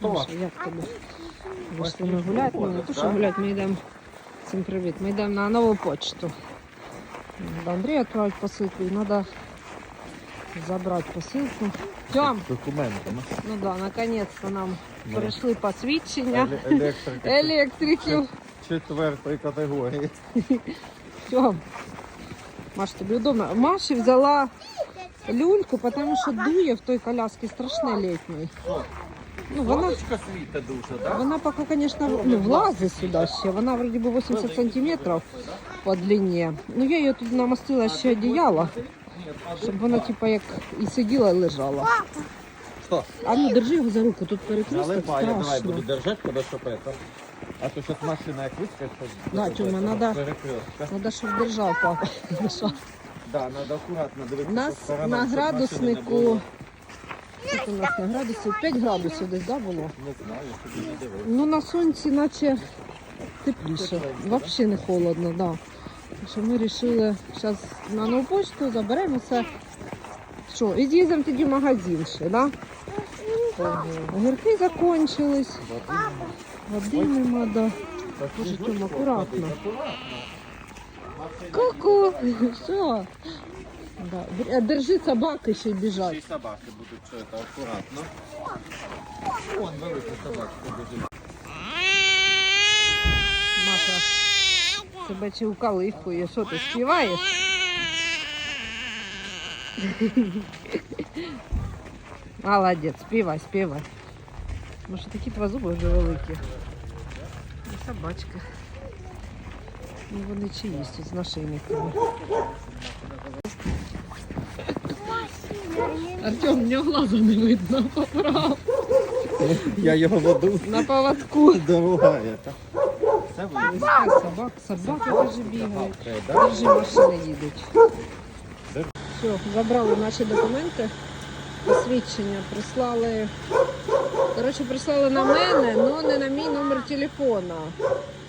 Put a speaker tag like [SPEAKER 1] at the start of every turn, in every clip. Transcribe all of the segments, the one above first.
[SPEAKER 1] Маша, як тобі? Вийшли ми гуляти, ну не то, що гуляти, ми йдемо. Всім привіт. Ми йдемо на нову почту. Надо Андрію відправити посилку і треба забрати посилку. Тьом,
[SPEAKER 2] Документами.
[SPEAKER 1] ну да, наконец-то нам
[SPEAKER 2] Ну.
[SPEAKER 1] прийшли посвідчення
[SPEAKER 2] Еле- Електрика
[SPEAKER 1] електриків.
[SPEAKER 2] четвертої категорії.
[SPEAKER 1] Тьом. Маш, тобі вдома. Маші взяла люльку, тому що дує в той коляскі страшне літній. Ну, вона,
[SPEAKER 2] Сонечко світа дуже, так?
[SPEAKER 1] вона поки, звісно, ну, влазить сюди ще. Вона вроді би 80 сантиметрів по длині. Ну я її тут намастила ще одіяло, щоб вона типа як і сиділа, і лежала.
[SPEAKER 2] Що?
[SPEAKER 1] А ну держи його за руку, тут перекресток
[SPEAKER 2] Наливай, я давай буду
[SPEAKER 1] страшно.
[SPEAKER 2] держати, коли щоб это. А то зараз машина як вискочить.
[SPEAKER 1] Да, Тьома, надо-
[SPEAKER 2] Перекрестка.
[SPEAKER 1] Треба, щоб держав папа.
[SPEAKER 2] Да, треба акуратно дивитися.
[SPEAKER 1] У нас
[SPEAKER 2] по
[SPEAKER 1] на
[SPEAKER 2] щоб машини не
[SPEAKER 1] градуснику.
[SPEAKER 2] було.
[SPEAKER 1] Тут у нас на градусів 5 градусів десь да, було.
[SPEAKER 2] Не знаю.
[SPEAKER 1] Ну на сонці наче тепліше. Взагалі не холодно, да. Так що ми вирішили зараз на нову почту заберемося. Що, і з'їздимо тоді в магазин ще, да? Огірки закончились, води нема, да. Боже, Тьом, акуратно. Ку-ку, що? Да. Держи собаки Ще й біжать.
[SPEAKER 2] собаки будуть, що це акуратно. Вон велика собачка біжить.
[SPEAKER 1] Маша, тебе чи укалифує, що ти співаєш? Молодець, співай, співай. Може такі два зуби вже великі. І собачка. Ну вони чиїсь тут з нашийниками. Артем, мені глаза не видно, поправ.
[SPEAKER 2] Я його веду.
[SPEAKER 1] На поводку.
[SPEAKER 2] Дорога это. Це ви.
[SPEAKER 1] Собак, собаки теж бігають. Держи, машини їдуть. Все, забрали наші документи, посвідчення, прислали. Коротше, прислали на мене, але не на мій номер телефона.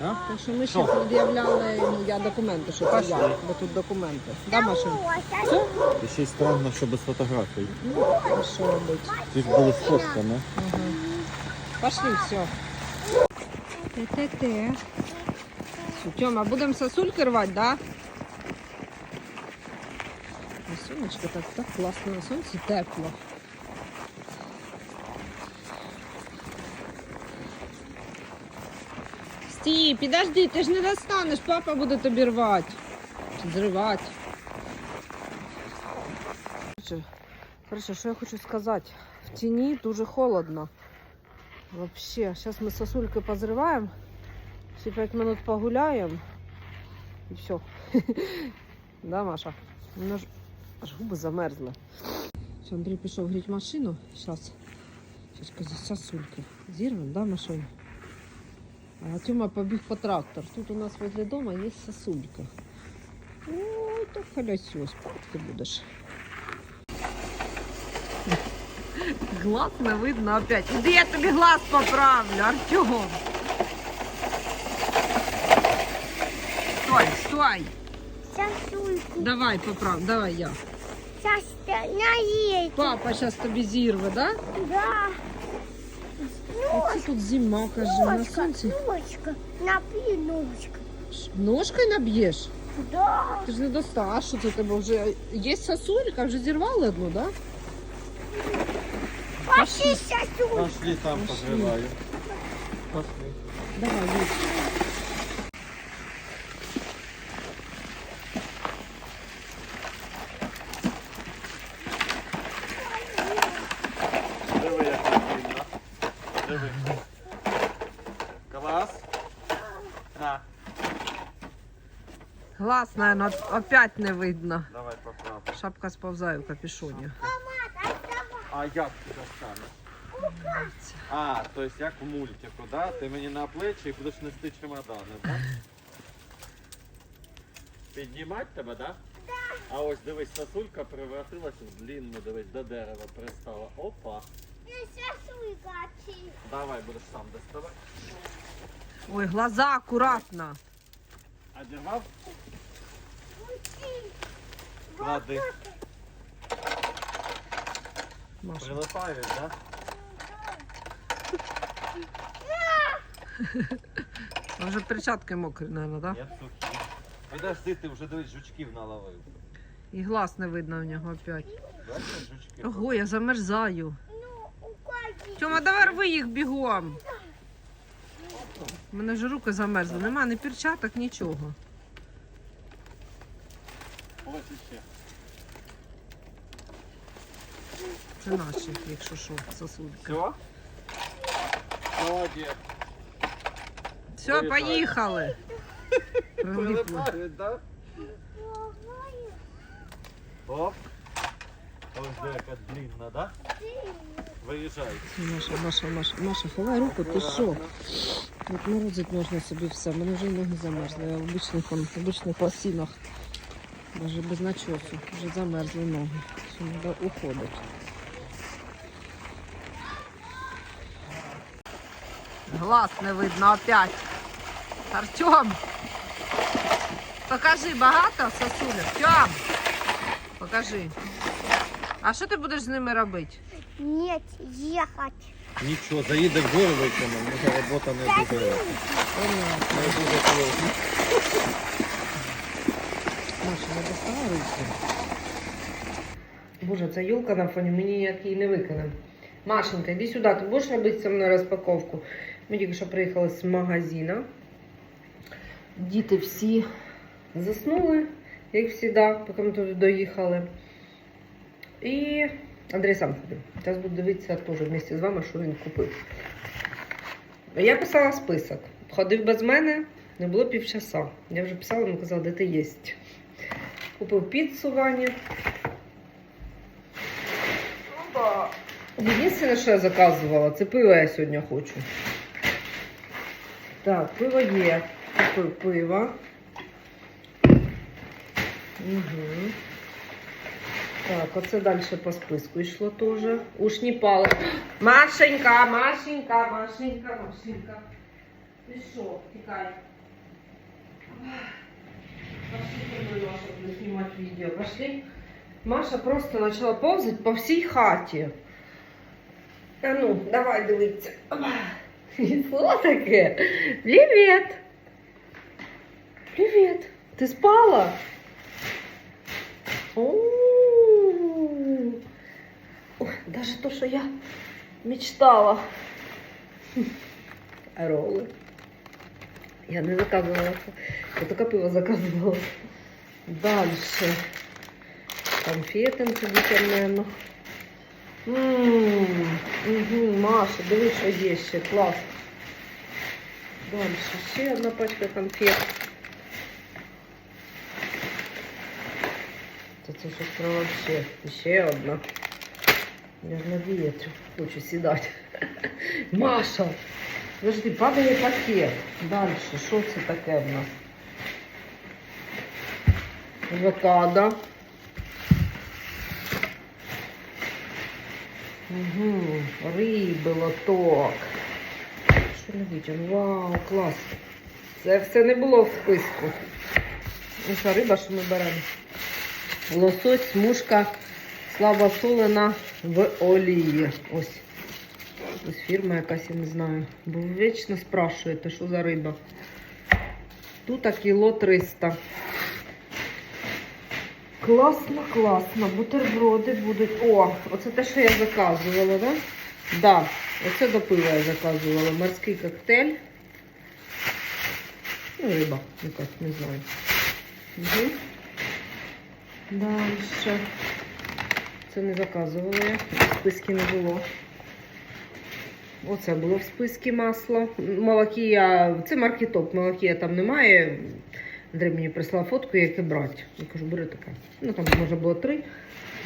[SPEAKER 2] А?
[SPEAKER 1] Так що ми ще
[SPEAKER 2] Що?
[SPEAKER 1] пред'являли, ну я документи, що це я, бо тут документи. Да, Маша? Все?
[SPEAKER 2] І ще й странно, що без фотографій.
[SPEAKER 1] Ну, а що робити?
[SPEAKER 2] Ті ж були сфоткані.
[SPEAKER 1] Ага. Пошли, все. Те-те-те. Тьома, будемо сосульки рвати, да? На сонечко так, так класно, на сонці тепло. Стій, підожди, ти ж не достанеш, папа буде тобі рвати. Зривати. Короче, що я хочу сказати? В тіні дуже холодно. Вообще, сейчас мы сосульки позрываем, все пять минут погуляем и все. Да, Маша? У мене ж аж губи замерзли. Все, Андрій пішов гріти машину. Сейчас. Сейчас сосульки. Зірвем, да, машину? А Тьома побіг по трактор. Тут у нас возле дома є сосулька. Ой, так халясю, спати ти будеш. Глаз не видно опять. Іди я тобі глаз поправлю, Артем. Стой, стой.
[SPEAKER 3] Сосульку.
[SPEAKER 1] Давай поправ, давай я.
[SPEAKER 3] Сейчас наедь.
[SPEAKER 1] Папа зараз тобі зірве, да?
[SPEAKER 3] Да.
[SPEAKER 1] Оце тут зима, каже, на
[SPEAKER 3] Ножка,
[SPEAKER 1] сонці.
[SPEAKER 3] ножка. Напи ножка.
[SPEAKER 1] Ножкою наб'єш?
[SPEAKER 3] Да.
[SPEAKER 1] Ти ж не достав. А що це тебе вже? Є сосулька, вже зірвали одну, да?
[SPEAKER 3] Пошли сосульку.
[SPEAKER 2] Пошли там погріваю. Пошли.
[SPEAKER 1] Давай, їдь.
[SPEAKER 2] Диви, як красиво. Диви. Клас. На,
[SPEAKER 1] Глаз, наверное, опять не видно.
[SPEAKER 2] давай поправ.
[SPEAKER 1] Шапка сповзає в капюшоні.
[SPEAKER 2] А як ти достанеш? А, то есть як в мультику, да? Ти мені на плечі і будеш нести чемодани, да? Піднімати тебе, да? А ось дивись, сосулька превратилась в длинну, дивись, до дерева пристала. Опа. Давай, будеш сам доставати.
[SPEAKER 1] Ой, глаза акуратно.
[SPEAKER 2] А дірвав? Клади.
[SPEAKER 1] Маша.
[SPEAKER 2] Прилипаєш, да?
[SPEAKER 1] А вже перчатки мокрі, мабуть, так?
[SPEAKER 2] Ні, сухі. Підожди, ти вже дивись, жучків наловив.
[SPEAKER 1] І глаз не видно в нього опять.
[SPEAKER 2] Бачиш, жучки?
[SPEAKER 1] Ого, я замерзаю.
[SPEAKER 3] Ну.
[SPEAKER 1] Тьома, давай рви їх бігом. У мене вже руки замерзли. Нема ні перчаток, нічого. Це наші, якщо що, сосульки.
[SPEAKER 2] Все? Молодець.
[SPEAKER 1] Все,
[SPEAKER 2] Виїжджай.
[SPEAKER 1] поїхали. Прилипли.
[SPEAKER 2] Прилипають, да? Оп. Ось де яка длинна, да? Виїжджай.
[SPEAKER 1] Маша, Маша, Маша, Маша, ховай руку, ти що? От морозить можна собі все. Мене вже ноги замерзли. Я в обичних, он, в обичних лосінах. Навіть без начосу. Вже замерзли ноги. Все, треба уходити. Глаз не видно опять. Артем! Покажи, багато сосулек? Тьом! Покажи. А що ти будеш з ними робити?
[SPEAKER 3] Нет, ехать.
[SPEAKER 2] Нічого, заїде в гору виконав, може робота не буде.
[SPEAKER 1] Понятно.
[SPEAKER 2] Не буде.
[SPEAKER 1] Маша, не доставай руки. Боже, ця юлка на фоні мені ніяк її не виконав. Машенька, іди сюди, ти будеш робити зі мною розпаковку? Ми тільки що приїхали з магазину. Діти всі заснули, як завжди, поки ми туди доїхали. І Андрій сам ходив. Зараз буду дивитися теж вместе з вами, що він купив. Я писала список. Ходив без мене, не було півчаса. Я вже писала, він казав, де ти єсть. Купив піцу Вані. Опа. Єдине, що я заказувала, це пиво я сьогодні хочу. Так, пиво є. Купив пиво. Угу. Так, оце далі по списку йшло теж. Ушні пали. Машенька, Машенька, Машенька, Машенька. Ти що, тікай. Пошли со мной, Маша, буду снимать видео. Пошли. Маша просто начала повзать по всій хаті. А ну, давай дивитися. Опа. Що таке? Привіт. Привіт. Ти спала? О-о-о. Ой, Даже то, що я мечтала. Роли. Я не заказувала це. Я тільки пиво заказувала. Дальше. Конфетинки дитянемо. Ммм, угу, Маша, дивись, що є ще. Клас. Дальше. Ще одна пачка конфет. Це щось про вообще. Ще одна. Я ж на дієту хочу сідати. Маша! Подожди, падає пакет. Дальше, що це таке в нас? Авокадо. Угу, риби, лоток. Що витягну? Вау, клас. Це все не було в списку. Ну що, риба, що ми беремо? Лосось, смужка, слабосолена в олії. Ось. Фірма якась, я не знаю. Бо ви вічно спрашуєте, що за риба. Тут кіло 300. Класно, класно. Бутерброди будуть. О, оце те, що я заказувала, да? Да, оце до пива я заказувала. Морський коктейль. Ну, риба, якась, не знаю. Угу. Дальше. Це не заказувала я. В списку не було. Оце було в списку масло. Молокія, це маркетоп, молокія там немає. Андрій мені прислав фотку, яке брати. Я кажу, бери таке. Ну там може було три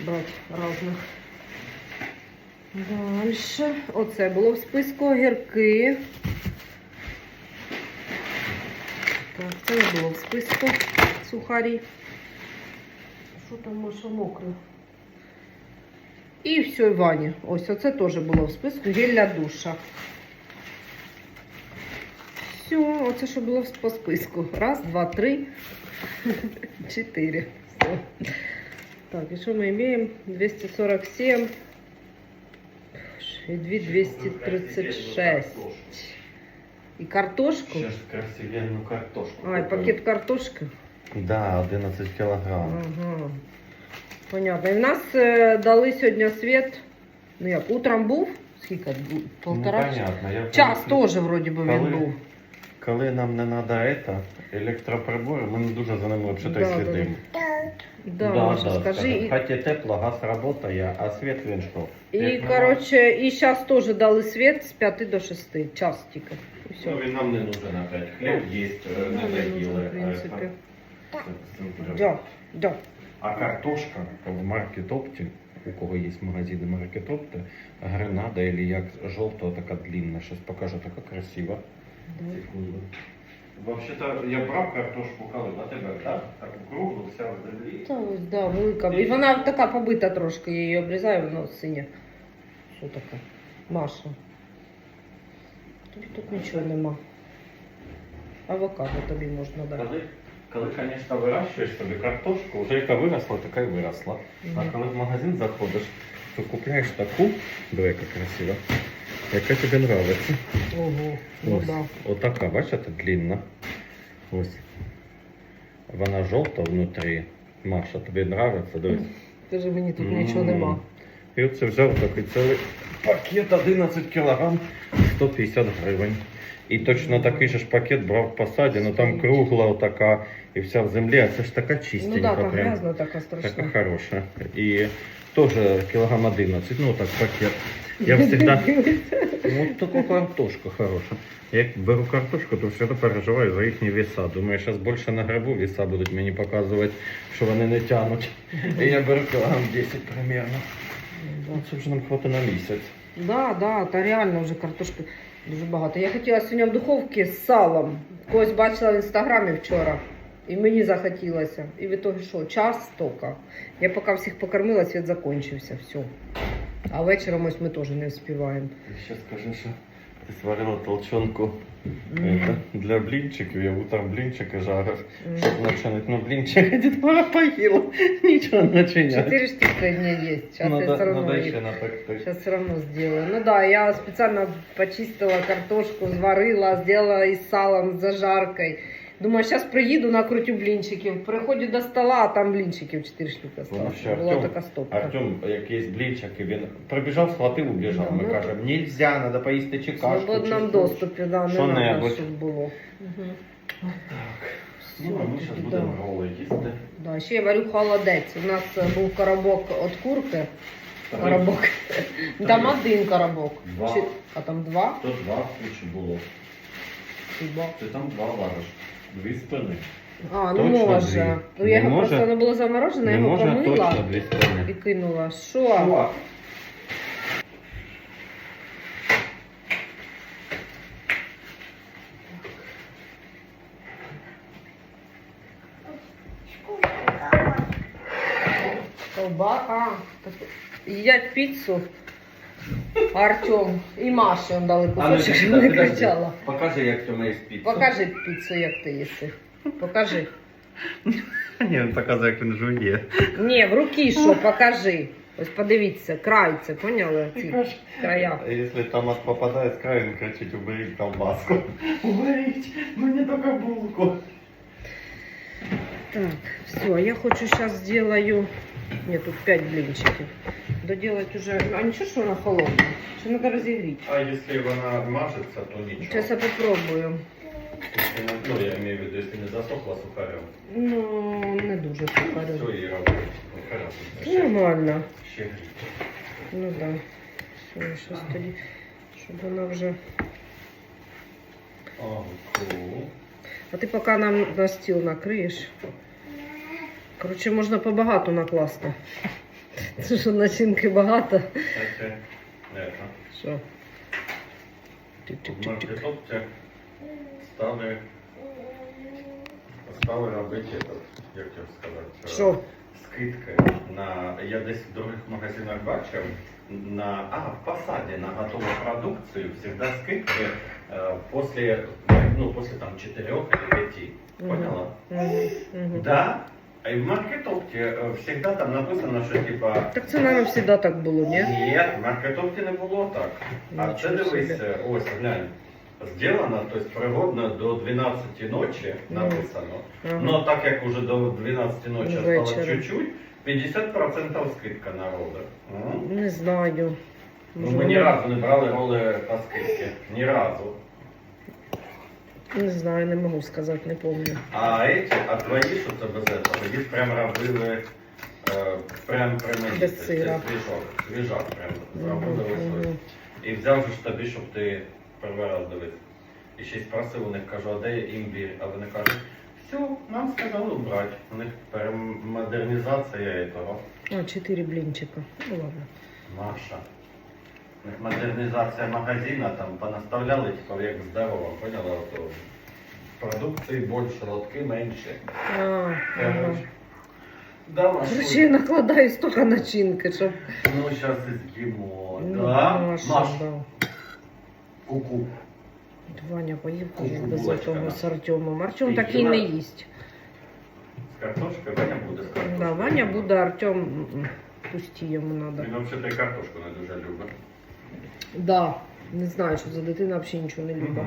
[SPEAKER 1] брати різних. Далі. Оце було в списку огірки. Так, це не було в списку сухарі. Що там може мокре? І все, Ваня. Ось оце теж було в списку. Гель для душа. Все, оце що було по списку. Раз, два, три, чотири. Все. Так, і що ми маємо? 247. І 236. І картошку.
[SPEAKER 2] Ще ж красивенну картошку.
[SPEAKER 1] А, і пакет картошки.
[SPEAKER 2] Да, 11 кілограм.
[SPEAKER 1] Ага. Понятно. І в нас е, дали сьогодні світ. Ну як, утром був? Скільки? Полтора часа?
[SPEAKER 2] Непонятно. Я
[SPEAKER 1] Час теж вроді би він був.
[SPEAKER 2] Коли нам не треба это, електроприбори, ми не дуже за ними взагалі
[SPEAKER 1] Да, да,
[SPEAKER 2] слідимо.
[SPEAKER 1] Да, Маша, скажи. І,
[SPEAKER 2] Хаті тепло, газ працює, а світ він що?
[SPEAKER 1] і
[SPEAKER 2] Як
[SPEAKER 1] коротше, і зараз теж дали світ з 5 до 6. Час тільки. Все.
[SPEAKER 2] Ну, він нам не нужен опять. Хліб є,
[SPEAKER 1] Ну,
[SPEAKER 2] не
[SPEAKER 1] не нужен,
[SPEAKER 2] доїли.
[SPEAKER 1] в принципі.
[SPEAKER 2] а це- це дуже-
[SPEAKER 1] Да, да.
[SPEAKER 2] А картошка в маркетопті, у кого є магазини маркетопти, гренада или як жовтого така длинна, щас покажу, така красива. Секунду. Вообще-то я брав картошку коли на тебе, так? Таку круглу, вся в землі.
[SPEAKER 1] Та ось, да, велика. І вона така побита трошки, я її обрізаю, вона синя. Що таке? Маша. Тобі тут нічого нема. Авокадо тобі можна дати.
[SPEAKER 2] Коли, звісно, вирощуєш собі картошку, вже яка виросла, така й виросла. А коли в магазин заходиш, то купляєш таку, диви, яка красива, яка тобі подобається.
[SPEAKER 1] Ого, ну
[SPEAKER 2] Ось,
[SPEAKER 1] да.
[SPEAKER 2] Отака, бачите, длинна. Ось. Вона жовта внутрі. Маша, тобі подобається? Дивись.
[SPEAKER 1] Скажи, мені тут
[SPEAKER 2] М.
[SPEAKER 1] нічого нема.
[SPEAKER 2] І оце взяв такий цілий пакет 11 кг 150 гривень. І точно такий же ж пакет брав в посаді, ну там кругла така і вся в землі, а це ж така
[SPEAKER 1] Ну
[SPEAKER 2] чистенька.
[SPEAKER 1] да, там
[SPEAKER 2] прям.
[SPEAKER 1] грязно така
[SPEAKER 2] Така
[SPEAKER 1] страшна.
[SPEAKER 2] хороша. І теж кілограм 11, ну так пакет. Я всегда... Вот такая картошка хороша. Я як беру картошку, то всегда переживаю за їхні веса. Думаю, зараз більше на грибу веса будуть мені показувати, що вони не тянуть. І я беру кілограм 10 примерно. Ну, це вже нам хватить на місяць.
[SPEAKER 1] Да, да, та реально вже картошки дуже багато. Я хотіла сьогодні в духовці з салом. Когось бачила в інстаграмі вчора. І мені захотілося. І в ітогі що, час тільки. Я поки всіх покормила, світ закінчився, все. А вечором ось ми теж не вспіваємо.
[SPEAKER 2] Ще скажи, що ти сварила толчонку это, для блінчиків. Я утром блінчики жарив. mm. Щоб начинить на блінчики, дітвора поїла. Нічого начиняти.
[SPEAKER 1] Четыре штуки сегодня есть. Сейчас я
[SPEAKER 2] Надо,
[SPEAKER 1] все равно
[SPEAKER 2] надо
[SPEAKER 1] их
[SPEAKER 2] ще
[SPEAKER 1] все равно сделаю. Ну да, я специально почистила картошку, сварила, сделала и с салом, с зажаркой. Думаю, сейчас приеду, накрутю блинчиків. Приходжу до стола, а там блинчиків 4 штуки
[SPEAKER 2] ще
[SPEAKER 1] Була
[SPEAKER 2] Артем-
[SPEAKER 1] така стопка.
[SPEAKER 2] Артем, якийсь блінчики, він прибіжав, схватив, убіжав.
[SPEAKER 1] Да,
[SPEAKER 2] Ми
[SPEAKER 1] ну,
[SPEAKER 2] кажемо, нельзя, треба поїсти
[SPEAKER 1] В
[SPEAKER 2] чи кашку.
[SPEAKER 1] свободному
[SPEAKER 2] чи
[SPEAKER 1] доступі, да, не щоб було. Угу.
[SPEAKER 2] Ну, а ми зараз будемо роли їсти.
[SPEAKER 1] Да, ще я варю холодець. У нас е, був коробок від курки. Коробок. Там один коробок.
[SPEAKER 2] Два.
[SPEAKER 1] Чи- А там два?
[SPEAKER 2] Тут два кучі було.
[SPEAKER 1] Хіба?
[SPEAKER 2] Ти там два вариш. Дві спини.
[SPEAKER 1] А, ну
[SPEAKER 2] Точно
[SPEAKER 1] може.
[SPEAKER 2] дві.
[SPEAKER 1] Ну я
[SPEAKER 2] Не
[SPEAKER 1] його
[SPEAKER 2] може?
[SPEAKER 1] просто не було заморожено, я
[SPEAKER 2] Не
[SPEAKER 1] його
[SPEAKER 2] можна
[SPEAKER 1] помила
[SPEAKER 2] точно дві
[SPEAKER 1] і кинула. Що?
[SPEAKER 2] Що?
[SPEAKER 1] Ковбака. Так, Їдять піцу. Артем і Маші он дали
[SPEAKER 2] ну,
[SPEAKER 1] кусочок, щоб не кричала.
[SPEAKER 2] Покажи, як ти маєш піцу.
[SPEAKER 1] Покажи піцу, як ти їси. Покажи.
[SPEAKER 2] Ні, він показує, як він жує.
[SPEAKER 1] Ні, в руки що, покажи. Ось подивіться, край це, поняли? Ці края.
[SPEAKER 2] Томат попадає з краю, він кричить, уберіть колбаску. Уберіть, мені тільки булку.
[SPEAKER 1] Так, все, я хочу сейчас сделаю... Нет, тут 5 блинчиков. Доделать уже... А ничего, что она холодная? Что надо разогреть?
[SPEAKER 2] А якщо вона мажеться, то нічого.
[SPEAKER 1] Сейчас я попробую.
[SPEAKER 2] Не- Ну, я имею в виду, якщо не засохла сухарем.
[SPEAKER 1] Ну, не дуже.
[SPEAKER 2] Все, і робить. Сухарем.
[SPEAKER 1] Нормально.
[SPEAKER 2] Ще.
[SPEAKER 1] Ну да. Все, сейчас тоді, щоб вона вже... А ти поки нам на стіл накриєш. Коротше, можна побагато накласти. Це що начинки багато.
[SPEAKER 2] Це, это,
[SPEAKER 1] Що?
[SPEAKER 2] в
[SPEAKER 1] Тик-тик-тик-тик.
[SPEAKER 2] маркетопці стали, стали робити, этот, як тебе сказати,
[SPEAKER 1] Що?
[SPEAKER 2] скидки на, я десь в других магазинах бачив, на, а, в посаді на готову продукцію всегда скидки э, после, ну, после там 4 или 5.
[SPEAKER 1] Мгм.
[SPEAKER 2] Поняла?
[SPEAKER 1] Мгм, мгм.
[SPEAKER 2] Да, А И в маркетовке э, всегда там написано, що типа.
[SPEAKER 1] Так це, мабуть, завжди так було, ні?
[SPEAKER 2] Ні, в маркетовці не було так. А це дивись, ось глянь. Сделано, то есть пригодно до 12 ночі
[SPEAKER 1] Ну.
[SPEAKER 2] написано.
[SPEAKER 1] Ага.
[SPEAKER 2] Но так як уже до 12 ночі
[SPEAKER 1] Вечора.
[SPEAKER 2] осталось чуть-чуть, 50% скидка народу. М?
[SPEAKER 1] Не знаю.
[SPEAKER 2] Ну, ми ні разу не брали роли по скидці. Ні разу.
[SPEAKER 1] Не знаю, не можу сказати, не пам'ятаю.
[SPEAKER 2] А эти, а твої, що це без этого, їх прям робили е, прям при мені.
[SPEAKER 1] Без сира.
[SPEAKER 2] Свіжак, свіжак прям зробили. І взяв же ж тобі, щоб ти перший раз дивився. І ще й спросив у них, кажу, а де є імбір? А вони кажуть, все, нам сказали убрати. У них перемодернізація того.
[SPEAKER 1] А, чотири блінчика. Ну ладно.
[SPEAKER 2] Маша. Модернізація магазина, там понаставляли, типу, як здорово, поняла? То продукції більше, лотки менше.
[SPEAKER 1] А, ага.
[SPEAKER 2] Да,
[SPEAKER 1] я накладаю стільки начинки, щоб...
[SPEAKER 2] Ну, зараз і з'їмо.
[SPEAKER 1] Ну,
[SPEAKER 2] Да?
[SPEAKER 1] Маша,
[SPEAKER 2] Маш,
[SPEAKER 1] да.
[SPEAKER 2] ку-ку.
[SPEAKER 1] Ваня поїв
[SPEAKER 2] Ку-ку,
[SPEAKER 1] без
[SPEAKER 2] булочка,
[SPEAKER 1] того
[SPEAKER 2] да.
[SPEAKER 1] з Артемом. Артем
[SPEAKER 2] Ти
[SPEAKER 1] такий
[SPEAKER 2] їла?
[SPEAKER 1] не їсть.
[SPEAKER 2] З картошкою, Ваня буде з картошкою.
[SPEAKER 1] Да, Ваня буде, Артем м-м, пусті йому треба.
[SPEAKER 2] Він взагалі картошку не дуже любить.
[SPEAKER 1] Да. Не знаю, що за дитина взагалі нічого не любить.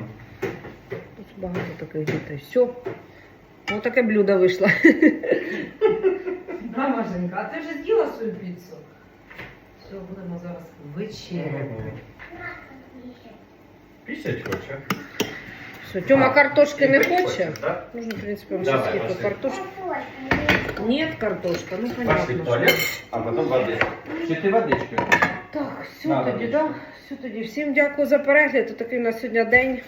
[SPEAKER 1] Тут багато таких дітей. Все. Ось таке блюдо вийшло. Да, Машенька, а ти вже з'їла свою піцу? Все, будемо зараз вечеряти.
[SPEAKER 2] Пісять хоче.
[SPEAKER 1] Все, Тьома
[SPEAKER 2] А,
[SPEAKER 1] картошки не хоче.
[SPEAKER 2] да?
[SPEAKER 1] Можна, в принципі,
[SPEAKER 2] Давай,
[SPEAKER 1] сейчас
[SPEAKER 2] пошли.
[SPEAKER 1] картошку. Нет картошка, ну
[SPEAKER 2] Пошли в туалет, а потім води. Чи ти водички?
[SPEAKER 1] Так, все
[SPEAKER 2] Надо
[SPEAKER 1] тоді, да? Все тоді. Всім дякую за перегляд. Такий на сьогодні день.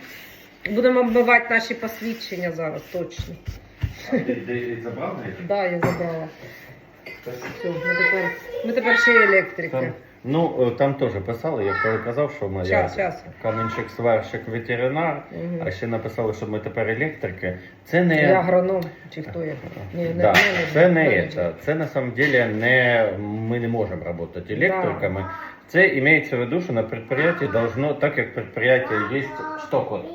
[SPEAKER 1] Будемо оббивати наші посвідчення зараз, точно.
[SPEAKER 2] А ти де забрав Так,
[SPEAKER 1] Да, я забрала. Все, ми тепер, ми тепер ще й електрики.
[SPEAKER 2] Ну, е, там теж писали, я коли казав, що ми
[SPEAKER 1] Щас, щас.
[SPEAKER 2] каменщик, сварщик, ветеринар,
[SPEAKER 1] Мгм.
[SPEAKER 2] а ще написали, що ми тепер електрики. Це не...
[SPEAKER 1] Я агроном, чи хто я? Ні, не
[SPEAKER 2] да,
[SPEAKER 1] менеджер,
[SPEAKER 2] це не
[SPEAKER 1] менеджер.
[SPEAKER 2] це. Це на самом деле не ми не можемо працювати електриками. Це имеется в виду, що на предприятии должно, так як предприятие есть, что кот?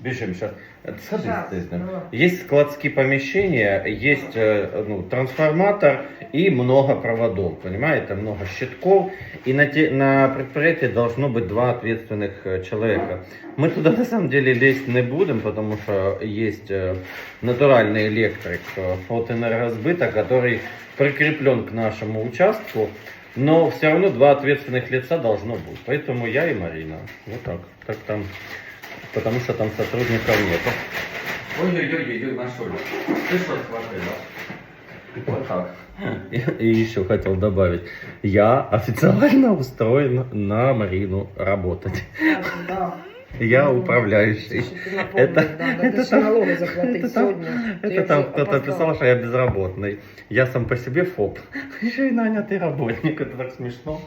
[SPEAKER 2] Бежим сейчас. Есть складские помещения, есть э, ну, трансформатор и много проводов, понимаете, много щитков. И на, те, на предприятии должно быть два ответственных э, человека. Мы туда на самом деле лезть не будем, потому что есть э, натуральный электрик от энергосбыта, который прикреплен к нашему участку. Но все равно два ответственных лица должно быть. Поэтому я и Марина. Вот так. Так там. Потому что там сотрудников нету. Ой-ой-ой, Машуля. Ты что схватила? Вот так. И, и еще хотел добавить. Я официально устроен на Марину работать.
[SPEAKER 1] Да.
[SPEAKER 2] Я
[SPEAKER 1] Ну,
[SPEAKER 2] управляющий. Это- это там- это там- Это там кто-то писал, что я безработный. Я сам по себе ФОП. Еще и нанятый работник. Это так смешно.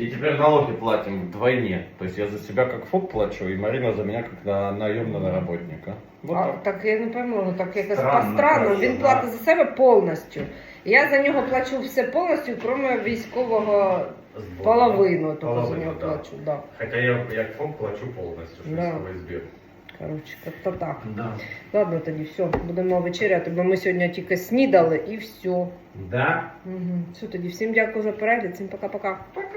[SPEAKER 2] И теперь налоги платим вдвойне. То есть я за себя как ФОП плачу, и Марина за меня как на наемного работника. Вот
[SPEAKER 1] А,
[SPEAKER 2] так.
[SPEAKER 1] так я не пойму, ну так якось
[SPEAKER 2] Странно,
[SPEAKER 1] по-странному.
[SPEAKER 2] просто,
[SPEAKER 1] Він
[SPEAKER 2] да.
[SPEAKER 1] платить за себе повністю. Я за нього плачу все повністю, крім військового
[SPEAKER 2] Сбор,
[SPEAKER 1] половину, тільки за
[SPEAKER 2] Половину,
[SPEAKER 1] нього
[SPEAKER 2] да.
[SPEAKER 1] плачу. Да.
[SPEAKER 2] Хотя я як ФОП плачу повністю, що
[SPEAKER 1] Да.
[SPEAKER 2] збір.
[SPEAKER 1] Коротше, як-то так.
[SPEAKER 2] Да.
[SPEAKER 1] Ладно тоді, все, будемо вечеряти, бо ми сьогодні тільки снідали і все.
[SPEAKER 2] Да.
[SPEAKER 1] Угу. Все тоді, всім дякую за перегляд, всім пока-пока.
[SPEAKER 2] Пока.